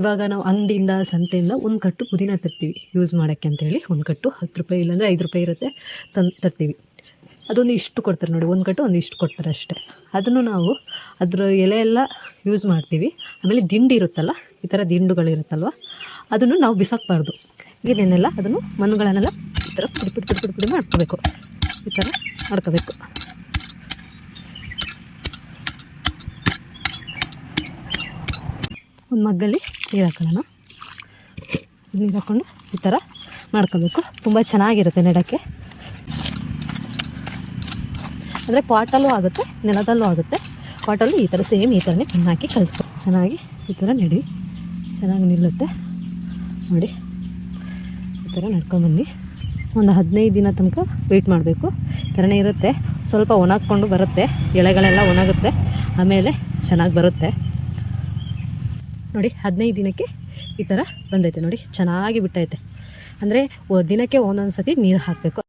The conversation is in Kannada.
ಇವಾಗ ನಾವು ಅಂಗಡಿಯಿಂದ, ಸಂತೆಯಿಂದ ಒಂದು ಕಟ್ಟು ಪುದೀನ ತರ್ತೀವಿ. ಯೂಸ್ ಮಾಡೋಕ್ಕೆ ಅಂತೇಳಿ ಒಂದು ಕಟ್ಟು ಹತ್ತು ರೂಪಾಯಿ ಇಲ್ಲಾಂದರೆ ಐದು ರೂಪಾಯಿ ಇರುತ್ತೆ ತಂದು ತರ್ತೀವಿ. ಅದೊಂದು ಇಷ್ಟು ಕೊಡ್ತಾರೆ ನೋಡಿ, ಒಂದು ಕಟ್ಟು ಒಂದು ಇಷ್ಟು ಕೊಡ್ತಾರೆ ಅಷ್ಟೇ. ಅದನ್ನು ನಾವು ಅದರ ಎಲೆ ಎಲ್ಲ ಯೂಸ್ ಮಾಡ್ತೀವಿ. ಆಮೇಲೆ ದಿಂಡು ಇರುತ್ತಲ್ಲ, ಈ ಥರ ದಿಂಡುಗಳಿರುತ್ತಲ್ವ ಅದನ್ನು ನಾವು ಬಿಸಾಕಬಾರ್ದು. ಇದನ್ನೆಲ್ಲ ಅದನ್ನು ಮಣ್ಣುಗಳನ್ನೆಲ್ಲ ಈ ಥರ ಪುಡಿ ಪುಡಿ ಪುಡಿ ಪುಡಿ ಪುಡಿ ಮಾಡ್ಕೋಬೇಕು. ಈ ಥರ ಮಾಡ್ಕೋಬೇಕು. ಒಂದು ಮಗ್ಗಲ್ಲಿ ನೀರು ಹಾಕೊಳ್ಳೋಣ. ನೀರು ಹಾಕ್ಕೊಂಡು ಈ ಥರ ಮಾಡ್ಕೋಬೇಕು. ತುಂಬ ಚೆನ್ನಾಗಿರುತ್ತೆ ನೆಡೋಕ್ಕೆ. ಅಂದರೆ ಪಾಟಲ್ಲೂ ಆಗುತ್ತೆ, ನೆಲದಲ್ಲೂ ಆಗುತ್ತೆ. ಪಾಟಲ್ಲೂ ಈ ಥರ ಸೇಮ್ ಈ ಥರನೇ ಪಿನ್ ಹಾಕಿ ಚೆನ್ನಾಗಿ ಈ ಥರ ನೆಡಿ. ಚೆನ್ನಾಗಿ ನಿಲ್ಲುತ್ತೆ. ನೋಡಿ. ಈ ಥರ ನಡ್ಕೊಂಬನ್ನಿ ಒಂದು ಹದಿನೈದು ದಿನ ತನಕ ವೆಯ್ಟ್ ಮಾಡಬೇಕು. ಈ ಥರನೇ ಇರುತ್ತೆ. ಸ್ವಲ್ಪ ಒಣಗ್ಕೊಂಡು ಬರುತ್ತೆ. ಎಳೆಗಳೆಲ್ಲ ಒಣಗುತ್ತೆ. ಆಮೇಲೆ ಚೆನ್ನಾಗಿ ಬರುತ್ತೆ. ನೋಡಿ ಹದಿನೈದು ದಿನಕ್ಕೆ ಈ ಥರ ಬಂದೈತೆ ನೋಡಿ, ಚೆನ್ನಾಗಿ ಬಿಟ್ಟೈತೆ. ಅಂದರೆ ದಿನಕ್ಕೆ ಒಂದೊಂದು ಸತಿ ನೀರು ಹಾಕಬೇಕು.